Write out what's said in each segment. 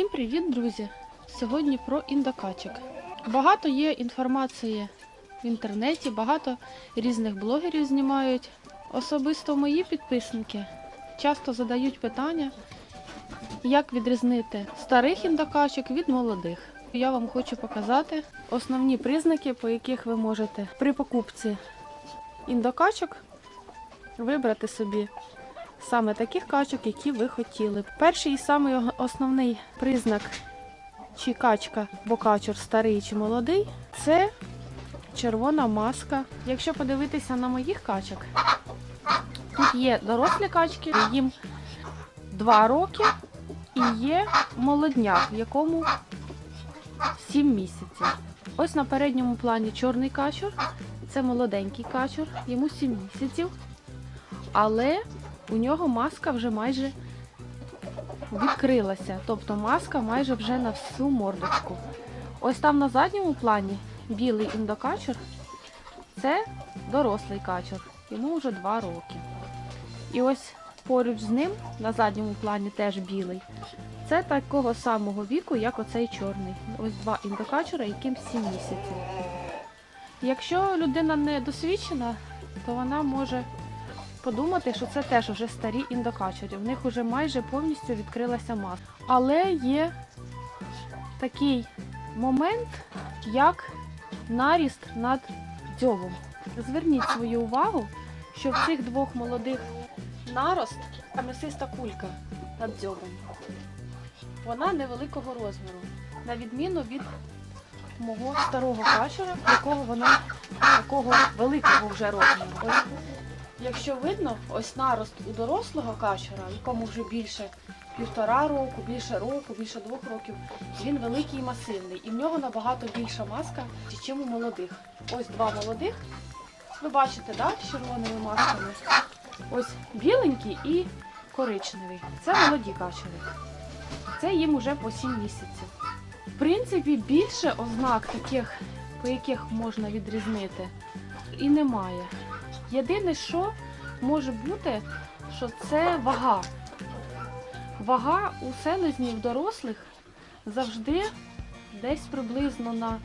Всім привіт, друзі! Сьогодні про індокачок. Багато є інформації в інтернеті, багато різних блогерів знімають. Особисто мої підписники часто задають питання, як відрізнити старих індокачок від молодих. Я вам хочу показати основні признаки, по яких ви можете при покупці індокачок вибрати собі саме таких качок, які ви хотіли. Перший і самий основний признак, чи качка, бо качур старий чи молодий, це червона маска. Якщо подивитися на моїх качок, тут є дорослі качки, їм 2 роки, і є молодняк, якому 7 місяців. Ось на передньому плані чорний качур, це молоденький качур, йому 7 місяців. Але у нього маска вже майже відкрилася. Тобто маска майже вже на всю мордочку. Ось там на задньому плані білий індокачур це дорослий качур. Йому вже 2 роки. І ось поруч з ним, на задньому плані теж білий. Це такого самого віку, як оцей чорний. Ось два індокачура, яким 7 місяців. Якщо людина не досвідчена, то вона може подумати, що це теж вже старі індокачері. В них вже майже повністю відкрилася маска. Але є такий момент, як наріст над дзьобом. Зверніть свою увагу, що в цих двох молодих нарост та кулька над дзьобом. Вона невеликого розміру, на відміну від мого старого качера, якого вона такого великого вже розміру. Якщо видно, ось нарост у дорослого качера, якому вже більше півтора року, більше року, більше двох років, він великий і масивний. І в нього набагато більша маска, ніж у молодих. Ось два молодих. Ви бачите, да, червоними масками. Ось біленький і коричневий. Це молоді качери. Це їм уже по 7 місяців. В принципі, більше ознак таких, по яких можна відрізнити, і немає. Єдине, що може бути, що це вага. Вага у селезнів дорослих завжди десь приблизно на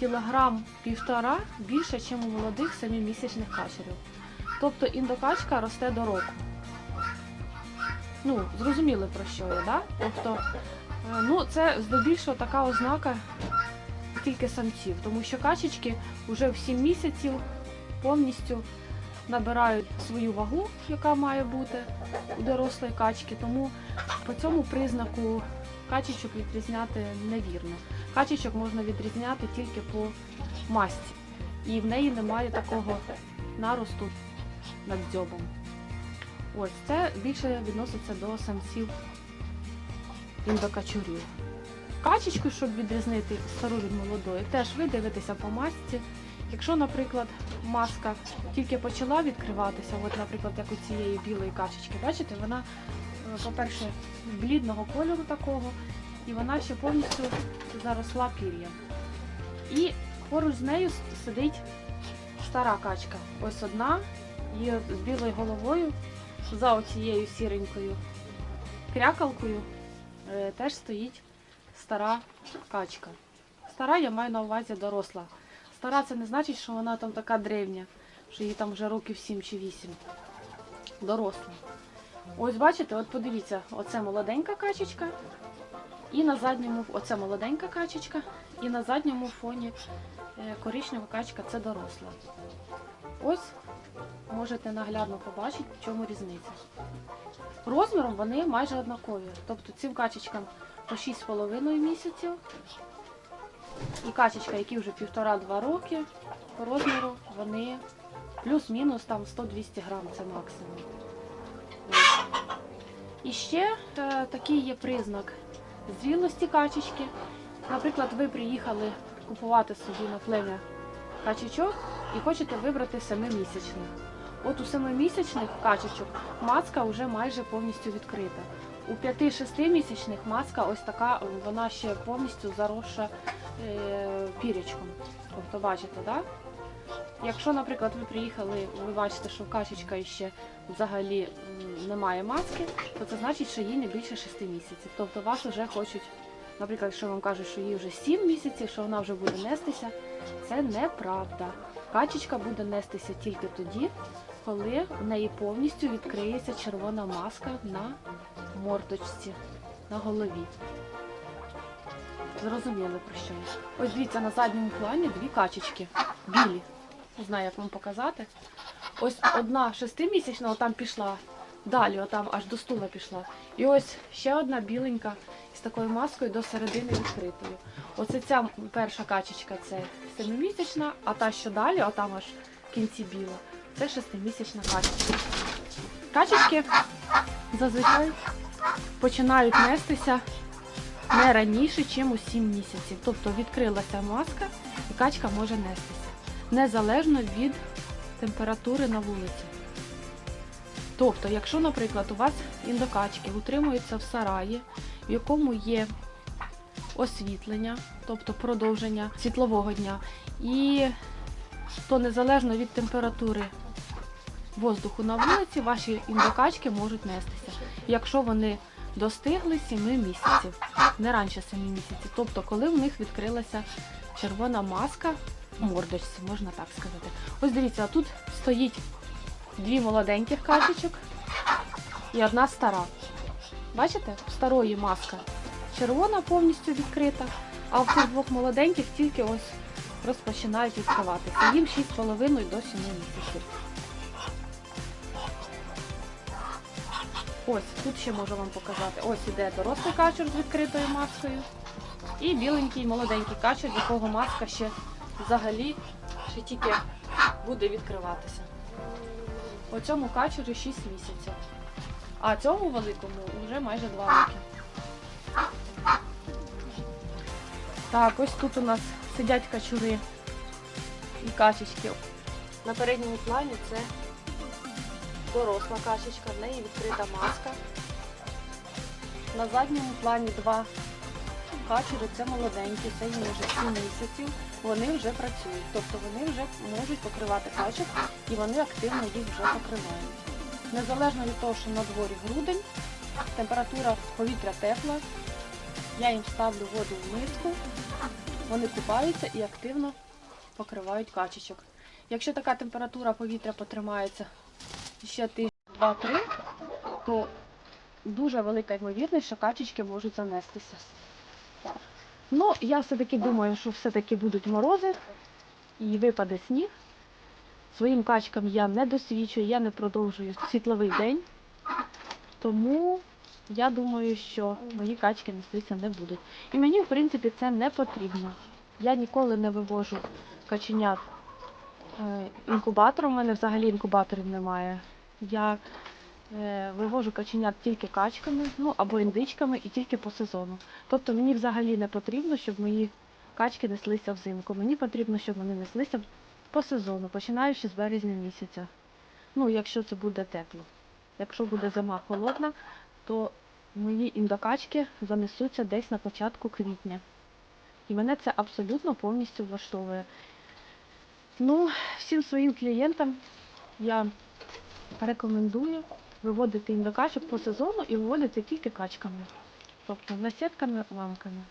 кілограм півтора більше, ніж у молодих семимісячних качерів. Тобто індокачка росте до року. Ну, зрозуміли про що я, да? Тобто, е, ну, це здебільшого така ознака тільки самців, тому що качечки вже в 7 місяців повністю набирають свою вагу, яка має бути у дорослої качки, тому по цьому признаку качечок відрізняти невірно. Качечок можна відрізняти тільки по масті. І в неї немає такого наросту над дзьобом. Ось це більше відноситься до самців індокачурів. Качечку, щоб відрізнити стару від молодої, теж ви дивитеся по масті. Якщо, наприклад, маска тільки почала відкриватися, от, наприклад, як у цієї білої качечки, бачите, вона, е, по-перше, блідного кольору такого, і вона ще повністю заросла пір'ям. І поруч з нею сидить стара качка. Ось одна, і з білою головою, за оцією сіренькою крякалкою, е, теж стоїть стара качка. Стара я маю на увазі доросла. Стара це не значить, що вона там така древня, що їй там вже років 7 чи 8. Доросла. Ось бачите, от подивіться, оце молоденька качечка, і на задньому оце молоденька качечка, і на задньому фоні е, коричнева качка це доросла. Ось можете наглядно побачити, в чому різниця. Розміром вони майже однакові. Тобто цим качечкам по 6,5 місяців, і качечка, які вже півтора-два роки, по розміру вони плюс-мінус там 100-200 грам це максимум. І ще е, такий є признак зрілості качечки. Наприклад, ви приїхали купувати собі на плем'я качечок і хочете вибрати семимісячних. От у семимісячних качечок маска вже майже повністю відкрита. У 5-6 місячних маска ось така, вона ще повністю заросша пірячком. Тобто бачите, так? Якщо, наприклад, ви приїхали, ви бачите, що качечка ще взагалі немає маски, то це значить, що їй не більше 6 місяців. Тобто вас вже хочуть наприклад, якщо вам кажуть, що їй вже 7 місяців, що вона вже буде нестися, це неправда. Качечка буде нестися тільки тоді, коли в неї повністю відкриється червона маска на мордочці, на голові. Зрозуміли про що я. Ось дивіться, на задньому плані дві качечки. Білі. Не знаю, як вам показати. Ось одна шестимісячна, отам пішла. Далі, отам аж до стула пішла. І ось ще одна біленька з такою маскою до середини відкритою. Оце ця перша качечка це семимісячна, а та, що далі, отам аж в кінці біла, це шестимісячна качечка. Качечки зазвичай починають нестися не раніше, ніж у 7 місяців. Тобто відкрилася маска і качка може нестися. Незалежно від температури на вулиці. Тобто, якщо, наприклад, у вас індокачки утримуються в сараї, в якому є освітлення, тобто продовження світлового дня, і то незалежно від температури воздуху на вулиці, ваші індокачки можуть нестися, якщо вони достигли 7 місяців, не раніше 7 місяців. Тобто, коли в них відкрилася червона маска мордочці, можна так сказати. Ось дивіться, тут стоїть дві молоденьких качечок і одна стара. Бачите? В старої маска червона повністю відкрита, а в цих двох молоденьких тільки ось розпочинають відкриватися. Їм 6,5 до 7 місяців. Ось, тут ще можу вам показати. Ось іде дорослий качур з відкритою маскою. І біленький молоденький качур, якого маска ще взагалі ще тільки буде відкриватися. У цьому качурі 6 місяців. А цьому великому вже майже 2 роки. Так, ось тут у нас сидять качури і качечки. На передньому плані це доросла качечка, в неї відкрита маска. На задньому плані два качури, це молоденькі, це їм вже 7 місяців. Вони вже працюють, тобто вони вже можуть покривати качок і вони активно їх вже покривають. Незалежно від того, що на дворі грудень, температура повітря тепла, я їм ставлю воду в миску, вони купаються і активно покривають качечок. Якщо така температура повітря потримається ще тиждень, два-три, то дуже велика ймовірність, що качечки можуть занестися. Ну, я все-таки думаю, що все-таки будуть морози і випаде сніг. Своїм качкам я не досвідчую, я не продовжую світловий день. Тому я думаю, що мої качки нестися не будуть. І мені, в принципі, це не потрібно. Я ніколи не вивожу каченят інкубатором, у мене взагалі інкубаторів немає. Я е, вивожу каченят тільки качками, ну або індичками і тільки по сезону. Тобто мені взагалі не потрібно, щоб мої качки неслися взимку. Мені потрібно, щоб вони неслися по сезону, починаючи з березня місяця. Ну, якщо це буде тепло. Якщо буде зима холодна, то мої індокачки занесуться десь на початку квітня. І мене це абсолютно повністю влаштовує. Ну, всім своїм клієнтам я рекомендую виводити індокачок по сезону і виводити тільки качками. Тобто насітками, ламками.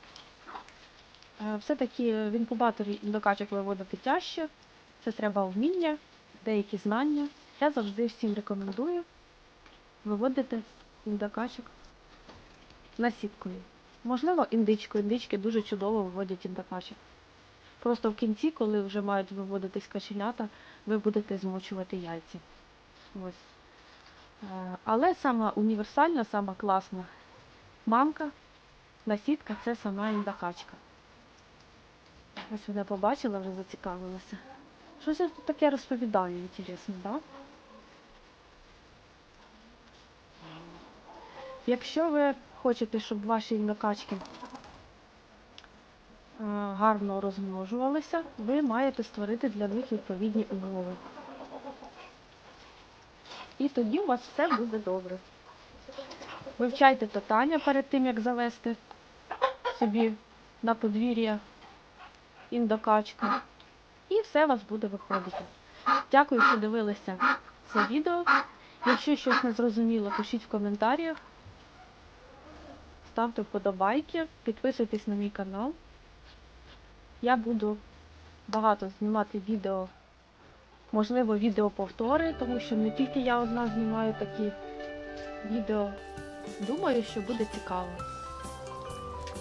Е, Все-таки в інкубаторі індокачок виводити тяжче. Це треба вміння, деякі знання. Я завжди всім рекомендую виводити індокачок насіткою. Можливо, індичкою. Індички дуже чудово виводять індокачок. Просто в кінці, коли вже мають виводитись каченята, ви будете змочувати яйця. Ось. Е, Але сама універсальна, сама класна мамка, насідка це сама індокачка. Ось мене побачила, вже зацікавилася. Щось я тут таке розповідаю, інтересно, так? Да? Якщо ви хочете, щоб ваші індокачки е, гарно розмножувалися, ви маєте створити для них відповідні умови. І тоді у вас все буде добре. Вивчайте питання перед тим, як завести собі на подвір'я індокачку. І все у вас буде виходити. Дякую, що дивилися це відео. Якщо щось не зрозуміло, пишіть в коментарях. ставте вподобайки, підписуйтесь на мій канал. Я буду багато знімати відео, можливо, відео повтори, тому що не тільки я одна знімаю такі відео. Думаю, що буде цікаво.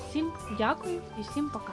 Всім дякую і всім пока.